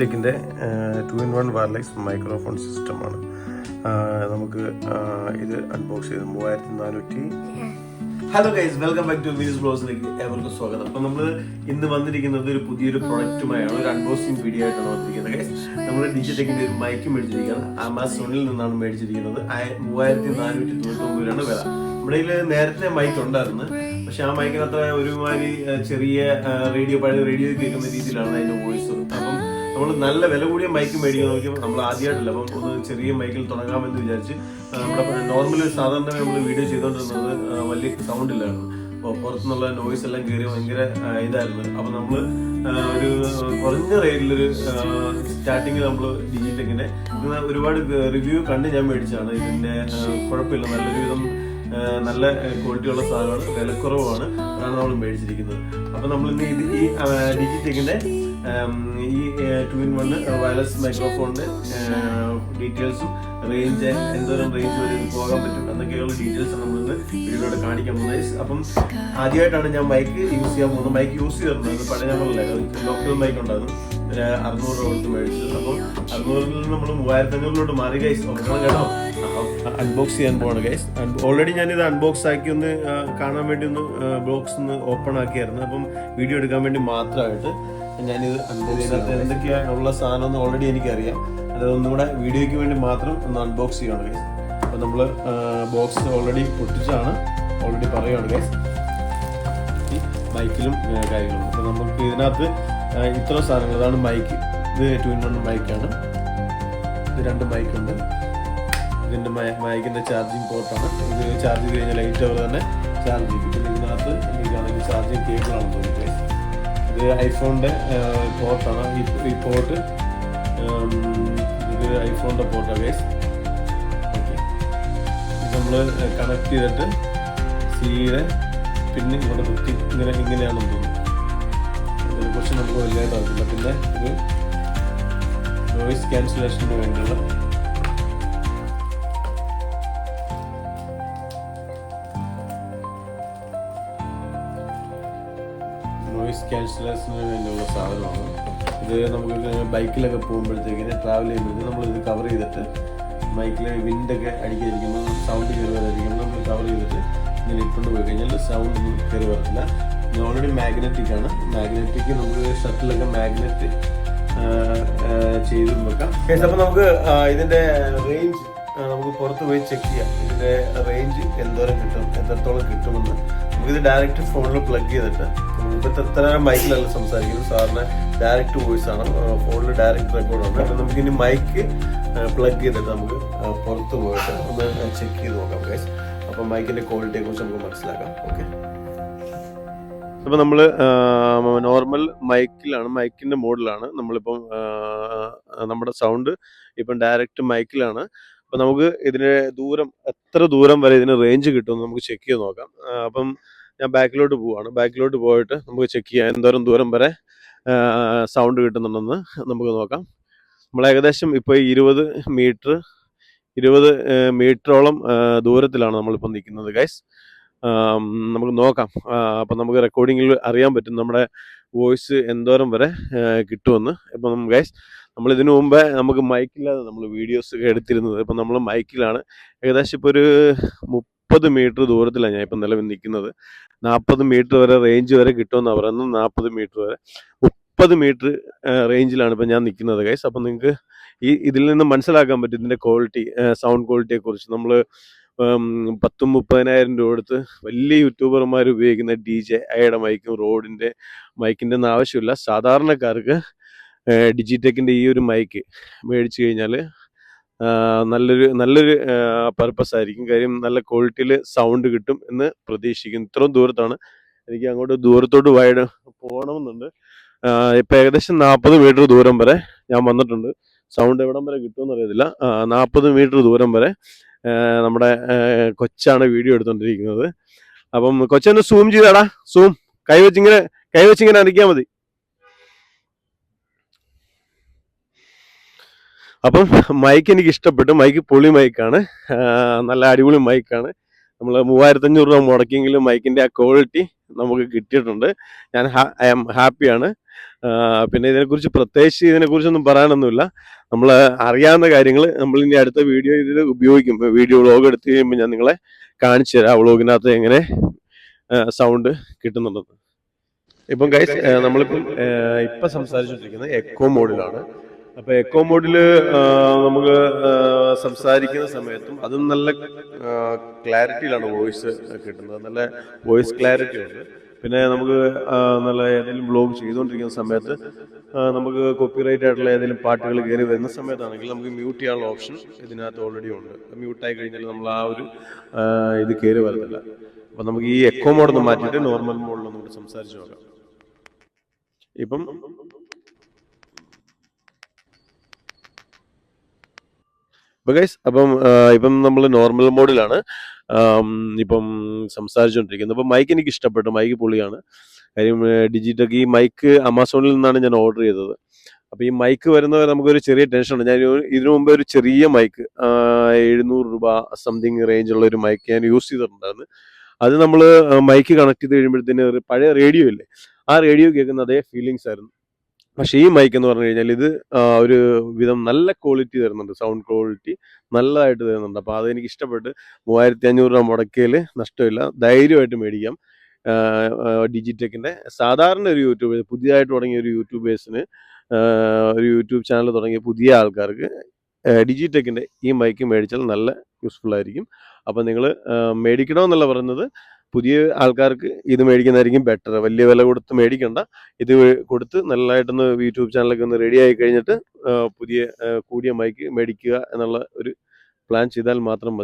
ഡിജിടെക്കിന്റെ two in one wireless microphone സിസ്റ്റമാണ് നമുക്ക് ഇത് അൺബോക്സ് ചെയ്ത്. മൂവായിരത്തി നാനൂറ്റി hello guys welcome back to videos ബ്ലോസിലേക്ക് ഏവർക്കും സ്വാഗതം. അപ്പം നമ്മൾ ഇന്ന് വന്നിരിക്കുന്നത് ഒരു പുതിയൊരു പ്രൊഡക്റ്റുമായാണ് ഒരു അൺബോക്സിംഗ് വീഡിയോ ആയിട്ടാണ് വന്നിരിക്കുന്നത് ഗൈസ് നമ്മൾ ഡിജിടെക്കിന്റെ ഒരു മൈക്ക് മേടിച്ചിരിക്കുന്നത് ആമസോണിൽ നിന്നാണ് മേടിച്ചിരിക്കുന്നത്. മൂവായിരത്തി നാനൂറ്റി തൊണ്ണൂറ്റി രൂപയാണ് വില. നമ്മുടെ കയ്യിൽ നേരത്തെ മൈക്ക് ഉണ്ടായിരുന്നു. പക്ഷെ ആ മൈക്കിനത്ര ഒരുമാതിരി ചെറിയ റേഡിയോ പഴയ റേഡിയോ കേൾക്കുന്ന രീതിയിലാണ് അതിന്റെ വോയിസ് അപ്പം നമ്മൾ നല്ല വില കൂടിയ മൈക്ക് മേടിക്കാൻ നോക്കിയപ്പോൾ നമ്മൾ ആദ്യമായിട്ടല്ല അപ്പം ഒന്ന് ചെറിയ മൈക്കിൽ തുടങ്ങാമെന്ന് വിചാരിച്ച് നമ്മുടെ നോർമൽ സാധാരണ നമ്മൾ വീഡിയോ ചെയ്തുകൊണ്ടിരുന്നത് വലിയ സൗണ്ട് ഇല്ലായിരുന്നു. അപ്പോൾ പുറത്തുനിന്നുള്ള നോയ്സ് എല്ലാം കയറി ഭയങ്കര ഇതായിരുന്നു. അപ്പം നമ്മൾ ഒരു കുറഞ്ഞ റേറ്റിലൊരു സ്റ്റാർട്ടിങ്ങിൽ നമ്മൾ ഡിജിറ്റെക്കിന്റെ ഒരുപാട് റിവ്യൂ കണ്ട് ഞാൻ മേടിച്ചാണ് ഇതിന്റെ കുഴപ്പമില്ല. നല്ലൊരു വിധം നല്ല ക്വാളിറ്റിയുള്ള സാധനമാണ്. വിലക്കുറവാണ്. അതാണ് നമ്മൾ മേടിച്ചിരിക്കുന്നത്. അപ്പം നമ്മൾ ഇന്ന് ഇത് ഈ ഡിജിറ്റെക്കിന്റെ ഈ ടു ഇൻ വൺ വയർലെസ് മൈക്രോഫോണിന്റെ ഡീറ്റെയിൽസും റേഞ്ച് എന്തോരം റേഞ്ച് വരെ പോകാൻ പറ്റും എന്നൊക്കെയുള്ള ഡീറ്റെയിൽസ് നമ്മൾ ഇന്ന് വീഡിയോയിലൂടെ കാണിക്കാൻ പോകുന്നത്. അപ്പം ആദ്യമായിട്ടാണ് ഞാൻ മൈക്ക് യൂസ് ചെയ്യാൻ പോകുന്നത്. മൈക്ക് യൂസ് ചെയ്തിരുന്നത് പഴയ നമ്മളല്ലേ ലോക്കൽ മൈക്ക് ഉണ്ടായിരുന്നു. ഒരു അറുന്നൂറ് രൂപ കൊടുത്ത് മേടിച്ചത് അപ്പം അറുന്നൂറിൽ നിന്ന് നമ്മൾ മൂവായിരത്തി അഞ്ഞൂറിലോട്ട് മാറി ഗൈസ് നോക്കണം കേട്ടോ. അൺബോക്സ് ചെയ്യാൻ പോകണം ഗൈസ് ഓൾറെഡി ഞാനിത് അൺബോക്സ് ആക്കി ഒന്ന് കാണാൻ വേണ്ടി ഒന്ന് ബോക്സ് ഒന്ന് ഓപ്പൺ ആക്കിയായിരുന്നു. അപ്പം വീഡിയോ എടുക്കാൻ വേണ്ടി മാത്രമായിട്ട് ഞാനിത് ഇതിനകത്ത് എന്തൊക്കെയാണ് ഉള്ള സാധനം എന്ന് ഓൾറെഡി എനിക്കറിയാം. അത് ഒന്നുകൂടെ വീഡിയോയ്ക്ക് വേണ്ടി മാത്രം ഒന്ന് അൺബോക്സ് ചെയ്യണം ഗൈസ് അപ്പം നമ്മൾ ബോക്സ് ഓൾറെഡി പൊട്ടിച്ചാണ് ഓൾറെഡി പറയുകയാണ് ഗൈസ് മൈക്കിലും കാര്യങ്ങളും. അപ്പം നമുക്ക് ഇതിനകത്ത് ഇത്ര സാധനങ്ങൾ. ഇതാണ് മൈക്ക് ഇത് ടു ഇൻ വൺ മൈക്കാണ് ഇത് രണ്ട് മൈക്കുണ്ട് ഇതിന്റെ മൈക്കിന്റെ ചാർജിങ് പോർട്ടാണ് ഇത് ചാർജ് ചെയ്ത് കഴിഞ്ഞാൽ ലൈറ്റ് അവർ തന്നെ ചാർജ് ചെയ്യും. പിന്നെ ഇതിനകത്ത് എനിക്കാണെങ്കിൽ ചാർജിങ് കേബിൾ ആണെന്ന് ഐഫോണിന്റെ പോർട്ടാണ് ഈ പോർട്ട് ഇത് ഐഫോണിന്റെ പോർട്ടാണ് ഗൈസ് ഓക്കെ നമ്മൾ കണക്ട് ചെയ്തിട്ട് സിയുടെ പിന്നെ ഇവിടെ കുത്തി ഇങ്ങനെ ഇങ്ങനെയാണെന്ന് തോന്നുന്നു. ഇതിനെക്കുറിച്ച് നമുക്ക് വലിയ അറിയില്ല പിന്നെ ഇത് നോയിസ് ക്യാൻസലേഷന് വേണ്ടിയുള്ള ക്യാൻസലേഷന് വേണ്ടിയുള്ള സാധനമാണ്. ഇത് നമുക്ക് ബൈക്കിലൊക്കെ പോകുമ്പോഴത്തേക്കിന് ട്രാവൽ ചെയ്യുമ്പോഴത്തേക്ക് നമ്മളിത് കവർ ചെയ്തിട്ട് ബൈക്കിൽ വിൻഡൊക്കെ അടിക്കാതിരിക്കുമ്പോൾ സൗണ്ട് കയറി നമ്മൾ കവർ ചെയ്തിട്ട് ഇങ്ങനെ ഇട്ടുകൊണ്ട് പോയി കഴിഞ്ഞാൽ സൗണ്ട് ഒന്നും കയറി വരത്തില്ല. ഓൾറെഡി മാഗ്നറ്റിക് ആണ്. മാഗ്നറ്റിക് നമുക്ക് ഷട്ടിലൊക്കെ മാഗ്നറ്റ് ചെയ്തു വെക്കാം. അപ്പോൾ നമുക്ക് ഇതിന്റെ റേഞ്ച് നമുക്ക് പുറത്ത് പോയി ചെക്ക് ചെയ്യാം. ഇതിന്റെ റേഞ്ച് എന്തോരം കിട്ടും എത്രത്തോളം കിട്ടുമെന്ന്. നമുക്കിത് ഡയറക്റ്റ് ഫോണിൽ പ്ലഗ് ചെയ്തിട്ട് ഇപ്പോഴത്തെ എത്ര മൈക്കിലല്ല സംസാരിക്കുന്നത്. സാറിന് ഡയറക്റ്റ് വോയിസ് ആണ്. ഫോണിൽ ഡയറക്റ്റ് റെക്കോർഡാണ് അപ്പം നമുക്ക് ഇനി മൈക്ക് പ്ലഗ് ചെയ്തിട്ട് നമുക്ക് പുറത്ത് പോയിട്ട് ഒന്ന് ചെക്ക് ചെയ്ത് നോക്കാം ഗൈസ് അപ്പം മൈക്കിന്റെ ക്വാളിറ്റിയെ കുറിച്ച് നമുക്ക് മനസ്സിലാക്കാം. ഓക്കെ അപ്പോൾ നമ്മൾ നോർമൽ മൈക്കിലാണ് മൈക്കിന്റെ മോഡിലാണ് നമ്മളിപ്പം നമ്മുടെ സൗണ്ട് ഇപ്പം ഡയറക്റ്റ് മൈക്കിലാണ് അപ്പം നമുക്ക് ഇതിന് ദൂരം എത്ര ദൂരം വരെ ഇതിന് റേഞ്ച് കിട്ടുമെന്ന് നമുക്ക് ചെക്ക് ചെയ്ത് നോക്കാം. അപ്പം ഞാൻ ബാക്കിലോട്ട് പോവാണ്. ബാക്കിലോട്ട് പോയിട്ട് നമുക്ക് ചെക്ക് ചെയ്യാം. എന്തോരം ദൂരം വരെ സൗണ്ട് കിട്ടുന്നുണ്ടെന്ന് നമുക്ക് നോക്കാം. നമ്മൾ ഏകദേശം ഇപ്പോൾ ഇരുപത് മീറ്റർ ഇരുപത് മീറ്ററോളം ദൂരത്തിലാണ് നമ്മളിപ്പോൾ നിൽക്കുന്നത് ഗൈസ് നമുക്ക് നോക്കാം. അപ്പം നമുക്ക് റെക്കോർഡിങ്ങിൽ അറിയാൻ പറ്റും നമ്മുടെ വോയിസ് എന്തോരം വരെ കിട്ടുമെന്ന്. ഇപ്പം ഗൈസ് നമ്മൾ ഇതിനു മുമ്പേ നമുക്ക് മൈക്കില്ലാതെ നമ്മൾ വീഡിയോസ് എടുത്തിരുന്നത്. ഇപ്പം നമ്മൾ മൈക്കിലാണ് ഏകദേശം ഇപ്പോൾ ഒരു മുപ്പത് മീറ്റർ ദൂരത്തിലാണ് ഞാൻ ഇപ്പം നിലവിൽ നിൽക്കുന്നത്. നാൽപ്പത് മീറ്റർ വരെ റേഞ്ച് വരെ കിട്ടുമെന്നാണ് പറയുന്നത്. നാൽപ്പത് മീറ്റർ വരെ മുപ്പത് മീറ്റർ റേഞ്ചിലാണ് ഇപ്പം ഞാൻ നിൽക്കുന്നത് ഗൈസ് അപ്പം നിങ്ങൾക്ക് ഈ ഇതിൽ നിന്ന് മനസ്സിലാക്കാൻ പറ്റും ഇതിന്റെ ക്വാളിറ്റി സൗണ്ട് ക്വാളിറ്റിയെ കുറിച്ച് നമ്മൾ പത്തും മുപ്പതിനായിരം രൂപ എടുത്ത് വലിയ യൂട്യൂബർമാർ ഉപയോഗിക്കുന്ന ഡി ജെ അയുടെ മൈക്കും റോഡിന്റെ മൈക്കിന്റെ ഒന്നും ആവശ്യമില്ല. സാധാരണക്കാർക്ക് ഡിജിടെക്കിന്റെ ഈ ഒരു മൈക്ക് മേടിച്ചു കഴിഞ്ഞാൽ നല്ലൊരു നല്ലൊരു പർപ്പസ് ആയിരിക്കും. കാര്യം നല്ല ക്വാളിറ്റിയിൽ സൗണ്ട് കിട്ടും എന്ന് പ്രതീക്ഷിക്കുന്നു. ഇത്രയും ദൂരത്താണ് എനിക്ക് അങ്ങോട്ട് ദൂരത്തോട്ട് വൈഡ് പോകണമെന്നുണ്ട്. ഇപ്പം ഏകദേശം നാൽപ്പത് മീറ്റർ ദൂരം വരെ ഞാൻ വന്നിട്ടുണ്ട്. സൗണ്ട് എവിടം വരെ കിട്ടുമെന്ന് അറിയത്തില്ല. നാൽപ്പത് മീറ്റർ ദൂരം വരെ നമ്മുടെ കൊച്ചാണ് വീഡിയോ എടുത്തുകൊണ്ടിരിക്കുന്നത് അപ്പം കൊച്ചൊന്ന് സൂം ചെയ്താടാ. സൂം കൈവച്ചിങ്ങനെ കൈവച്ചിങ്ങനെ അടിക്കാൻ മതി. അപ്പം മൈക്ക് എനിക്ക് ഇഷ്ടപ്പെട്ടു മൈക്ക് പൊളി മൈക്കാണ് നല്ല അടിപൊളി മൈക്കാണ് നമ്മൾ മൂവായിരത്തഞ്ഞൂറ് രൂപ മുടക്കിയെങ്കിലും മൈക്കിന്റെ ആ ക്വാളിറ്റി നമുക്ക് കിട്ടിയിട്ടുണ്ട്. ഞാൻ ഐ ആം ഹാപ്പിയാണ് പിന്നെ ഇതിനെക്കുറിച്ച് പ്രത്യേകിച്ച് ഇതിനെക്കുറിച്ചൊന്നും പറയാനൊന്നുമില്ല. നമ്മൾ അറിയാവുന്ന കാര്യങ്ങൾ നമ്മൾ ഇനി അടുത്ത വീഡിയോ ഇതിൽ ഉപയോഗിക്കും. വീഡിയോ വ്ളോഗ് എടുത്ത് കഴിയുമ്പോൾ ഞാൻ നിങ്ങളെ കാണിച്ചു തരാം. വ്ളോഗിനകത്ത് എങ്ങനെ സൗണ്ട് കിട്ടുന്നുണ്ടെന്ന്. ഇപ്പം ഗൈസ് നമ്മളിപ്പം ഇപ്പം സംസാരിച്ചുകൊണ്ടിരിക്കുന്നത് എക്കോ മോഡിലാണ് അപ്പൊ എക്കോ മോഡിൽ നമുക്ക് സംസാരിക്കുന്ന സമയത്തും അതും നല്ല ക്ലാരിറ്റിയിലാണ് വോയിസ് കിട്ടുന്നത്. നല്ല വോയിസ് ക്ലാരിറ്റി ഉണ്ട്. പിന്നെ നമുക്ക് നല്ല ഏതെങ്കിലും ബ്ലോഗ് ചെയ്തുകൊണ്ടിരിക്കുന്ന സമയത്ത് നമുക്ക് കോപ്പിറൈറ്റ് ആയിട്ടുള്ള ഏതെങ്കിലും പാട്ടുകൾ കയറി വരുന്ന സമയത്താണെങ്കിൽ നമുക്ക് മ്യൂട്ട് ചെയ്യാനുള്ള ഓപ്ഷൻ ഇതിനകത്ത് ഓൾറെഡി ഉണ്ട്. മ്യൂട്ടായി കഴിഞ്ഞാൽ നമ്മൾ ആ ഒരു ഇത് കയറി വരുന്നില്ല അപ്പൊ നമുക്ക് ഈ എക്കോ മോഡൊന്ന് മാറ്റിയിട്ട് നോർമൽ മോഡിൽ നമുക്ക് സംസാരിച്ച് നോക്കാം. ഇപ്പം ഇപ്പൊ ഗൈസ് അപ്പം ഇപ്പം നമ്മൾ നോർമൽ മോഡിലാണ് ഇപ്പം സംസാരിച്ചുകൊണ്ടിരിക്കുന്നത് അപ്പം മൈക്ക് എനിക്ക് ഇഷ്ടപ്പെട്ടു. മൈക്ക് പൊളിയാണ് കാര്യം ഡിജിറ്റൽ ഈ മൈക്ക് ആമസോണിൽ നിന്നാണ് ഞാൻ ഓർഡർ ചെയ്തത്. അപ്പൊ ഈ മൈക്ക് വരുന്നവരെ നമുക്കൊരു ചെറിയ ടെൻഷൻ ഉണ്ട്. ഞാൻ ഇതിനു മുമ്പ് ഒരു ചെറിയ മൈക്ക് എഴുന്നൂറ് രൂപ സംതിങ് റേഞ്ചുള്ള ഒരു മൈക്ക് ഞാൻ യൂസ് ചെയ്തിട്ടുണ്ടായിരുന്നു. അത് നമ്മൾ മൈക്ക് കണക്ട് ചെയ്ത് കഴിയുമ്പോഴത്തേന് പഴയ റേഡിയോ ഇല്ലേ ആ റേഡിയോ കേൾക്കുന്ന അതേ ഫീലിങ്സ് ആയിരുന്നു. പക്ഷേ ഈ മൈക്ക് എന്ന് പറഞ്ഞു കഴിഞ്ഞാൽ ഇത് ഒരു വിധം നല്ല ക്വാളിറ്റി തരുന്നുണ്ട്. സൗണ്ട് ക്വാളിറ്റി നല്ലതായിട്ട് തരുന്നുണ്ട്. അപ്പോൾ അതെനിക്ക് ഇഷ്ടപ്പെട്ട് മൂവായിരത്തി അഞ്ഞൂറ് രൂപ മുടക്കിയിൽ നഷ്ടമില്ല. ധൈര്യമായിട്ട് മേടിക്കാം. ഡിജിറ്റെക്കിന്റെ സാധാരണ ഒരു യൂട്യൂബ് പുതിയതായിട്ട് തുടങ്ങിയ ഒരു യൂട്യൂബേഴ്സിന് ഒരു യൂട്യൂബ് ചാനൽ തുടങ്ങിയ പുതിയ ആൾക്കാർക്ക് ഡിജിടെക്കിന്റെ ഈ മൈക്ക് മേടിച്ചാൽ നല്ല യൂസ്ഫുൾ ആയിരിക്കും. അപ്പോൾ നിങ്ങൾ മേടിക്കണമെന്നല്ല പറയുന്നത് പുതിയ ആൾക്കാർക്ക് ഇത് മേടിക്കുന്നതായിരിക്കും ബെറ്റർ വലിയ വില കൊടുത്ത് മേടിക്കണ്ട. ഇത് കൊടുത്ത് നല്ലതായിട്ടൊന്ന് യൂട്യൂബ് ചാനലൊക്കെ ഒന്ന് റെഡി ആയി കഴിഞ്ഞിട്ട് പുതിയ കൂടിയ മൈക്ക് മേടിക്കുക എന്നുള്ള ഒരു പ്ലാൻ ചെയ്താൽ മാത്രം മതി.